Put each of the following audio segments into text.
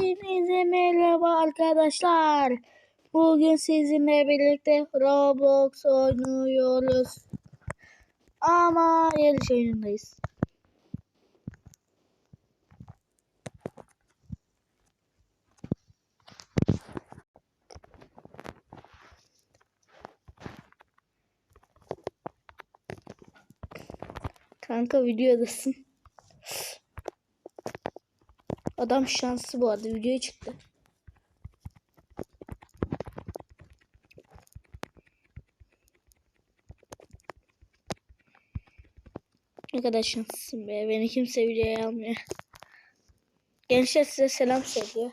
Hepinize merhaba arkadaşlar. Bugün sizinle birlikte Roblox oynuyoruz. Ama yarış oyunundayız. Kanka videodasın. Adam şanslı bu arada videoya çıktı. Ne kadar şanslısın be. Beni kimse videoya almıyor. Gençler size selam söylüyor.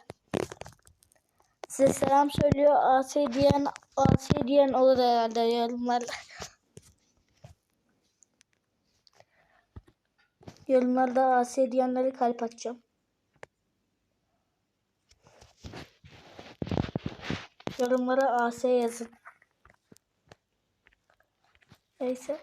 Size selam söylüyor. AS diyen, AS diyen olur herhalde yorumlarda. Yorumlarda AS diyenleri kalp atacağım. Yorumlara AS yazın. Neyse.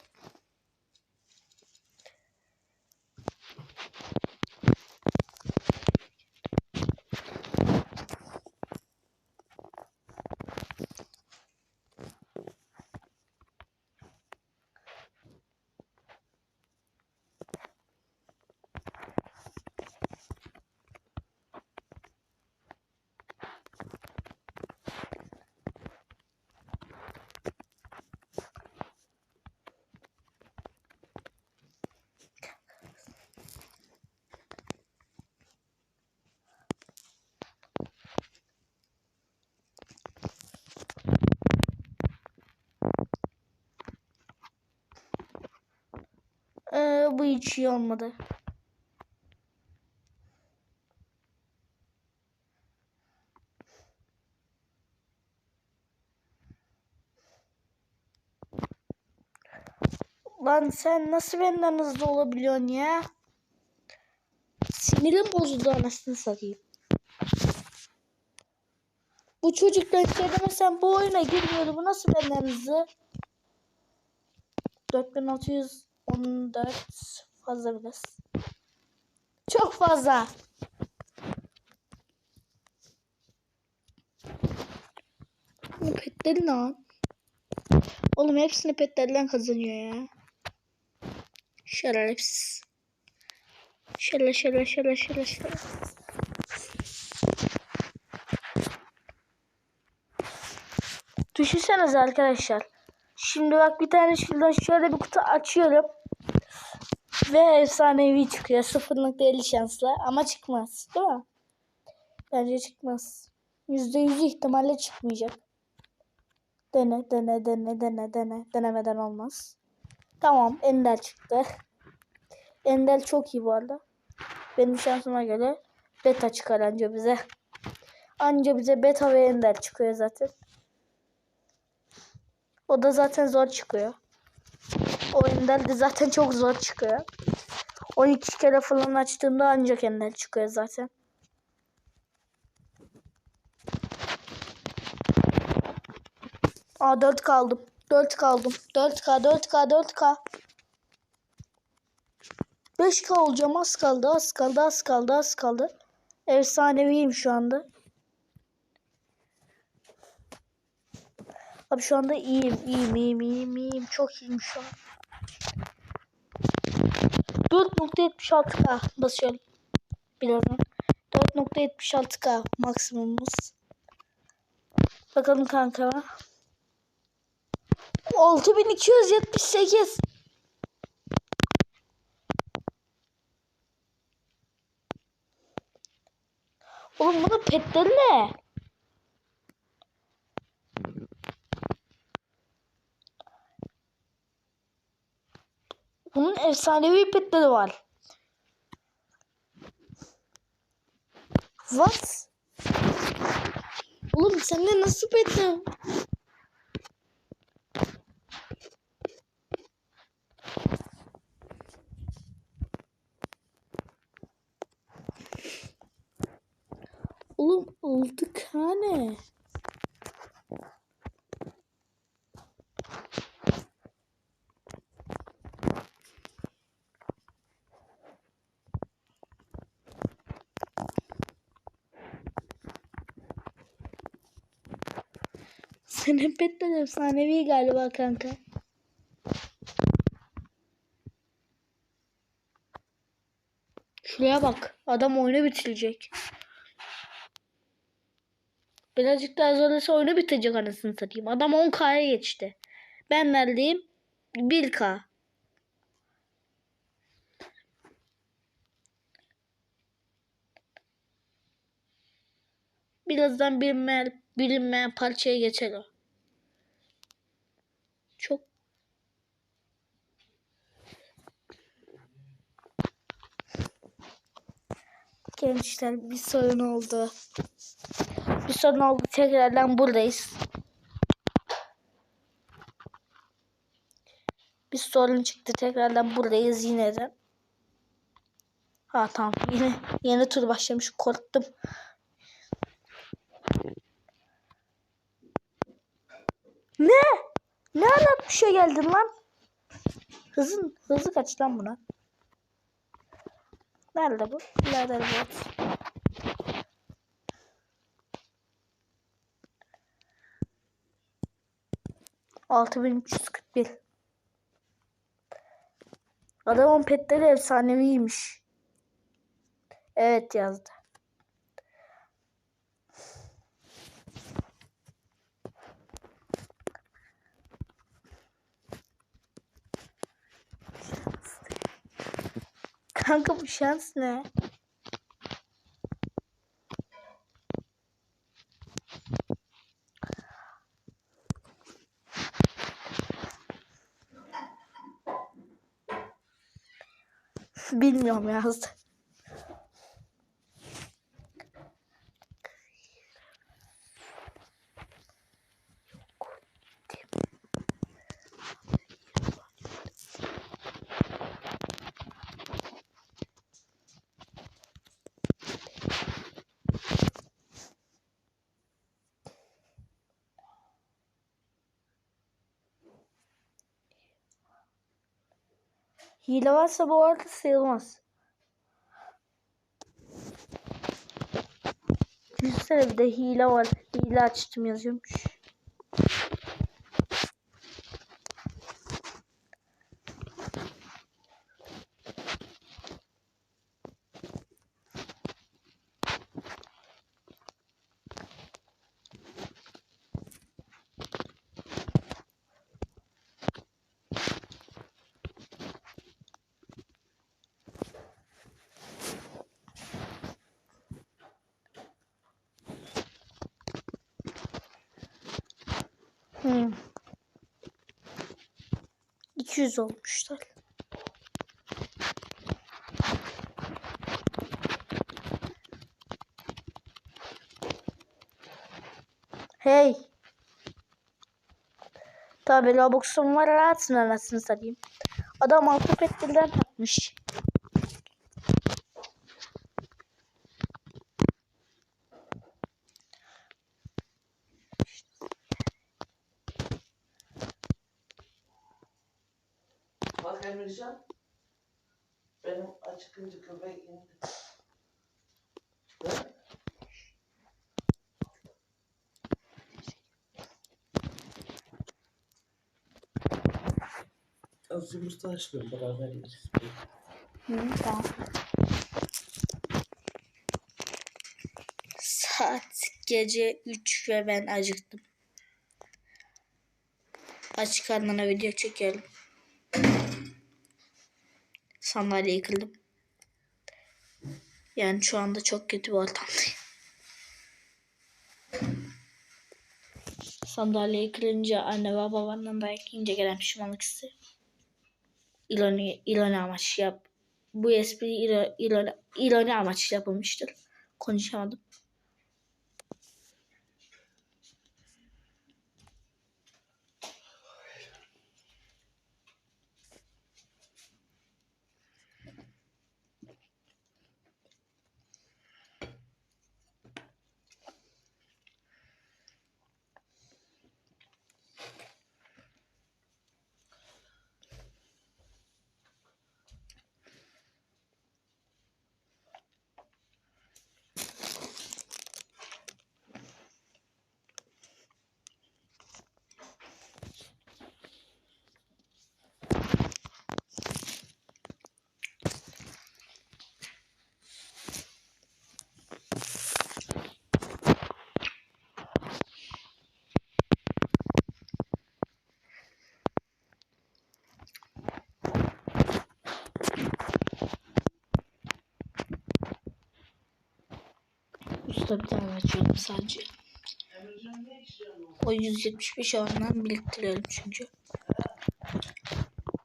Bu hiç iyi olmadı. Lan sen nasıl benden hızlı olabiliyorsun ya? Sinirim bozuldu anasını satayım. Bu çocukla söylemesen bu oyuna girmiyordu. Bu nasıl benden hızlı? 4614 fazla biraz. Çok fazla. Bu petleri lan. Oğlum hepsini petlerden kazanıyor ya. Şerefsiz. Şöyle şöyle şöyle şöyle şöyle. Düşünsenize arkadaşlar. Şimdi bak bir tane şuradan şöyle bir kutu açıyorum. Ve efsanevi çıkıyor. 0.50 şansla. Ama çıkmaz. Değil mi? Bence çıkmaz. %100 ihtimalle çıkmayacak. Dene dene dene dene dene. Denemeden olmaz. Tamam Ender çıktı. Ender çok iyi bu arada. Benim şansıma göre beta çıkar anca bize. Anca bize beta ve Ender çıkıyor zaten. O da zaten zor çıkıyor. O Ender de zaten çok zor çıkıyor. 12 kere falan açtığımda ancak Ender çıkıyor zaten. Aa 4 kaldım. 4 kaldım. 4K 4K 4K. 5K olacağım az kaldı az kaldı az kaldı az kaldı. Efsaneviyim şu anda. Abi şu anda iyiyim iyiyim iyiyim iyiyim iyiyim çok iyiyim şu an. 4.76k basıyorum. Birazdan. 4.76k maksimumumuz. Bakalım kanka. 6278. Oğlum bunun petleri ne? Bunun efsanevi petleri var. What? Oğlum sende nasıl petler? Oğlum 6K ne? Senin petler efsanevi galiba kanka. Şuraya bak. Adam oyunu bitirecek. Birazcık daha zorlasa oyunu bitirecek anasını satayım. Adam 10K'ya geçti. Ben neredeyim? 1K. Birazdan bilinmeyen, bilinmeyen parçaya geçer o. Çok Gençler bir sorun oldu. Bir sorun oldu. Tekrardan buradayız. Bir sorun çıktı. Tekrardan buradayız yine de. Ha tamam. Yine yeni tur başlamış. Korktum. Ne? Ne alat bir şey geldin lan? Hızın hızı kaç lan buna? Nerede bu? Nerede bu? 6341 Adamın petleri efsaneviymiş. Evet yazdı. Kanka bu şans ne? Bilmiyorum yazdı. Hile varsa bu arada sayılmaz. Düşünsene bir de hile var. Hile açtım yazıyormuş. Hmm. 200 olmuşlar. Hey. Tabi Robux'um var rahatsın anasını satayım. Adam altı petlerden takmış. Emircan. Benim acıkınca köpek indi. Ha? Az yumurta açmıyorum beraber yeriz. Hı. Saat gece 3 ve ben acıktım. Aç karnına video çekelim. Sandalye yıkıldım. Yani şu anda çok kötü bir ortamdayım. Sandalye yıkılınca anne ve babandan dayak yiyince gelen pişmanlık hissi. İroni, ironi amaçlı yap. Bu espri ironi, ironi amaçlı yapılmıştır. Konuşamadım. Usta bir tane açıyorum sadece. O 175 orandan biriktirelim çünkü.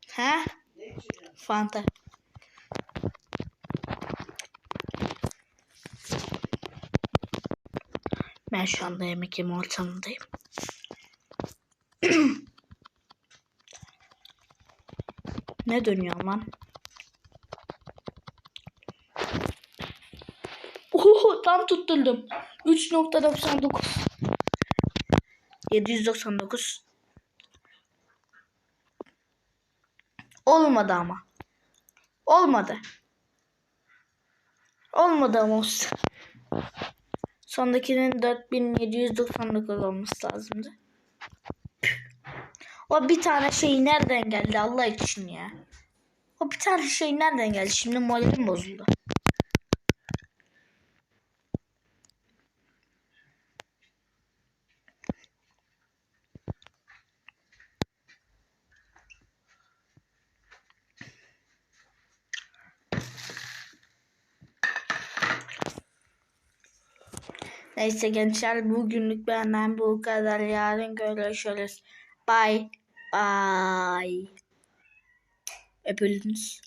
İçiyorsun? Fanta. Ben şu anda yemek yeme ortamındayım. ne dönüyor lan? Tam tutturdum. 3.99 799 Olmadı ama. Olmadı. Olmadı ama usta. Sondakinin 4799 olması lazımdı. O bir tane şey nereden geldi Allah için ya. O bir tane şey nereden geldi? Şimdi moralim bozuldu. Neyse gençler bugünlük benden bu kadar. Yarın görüşürüz. Bye. Bye. Öpüldünüz.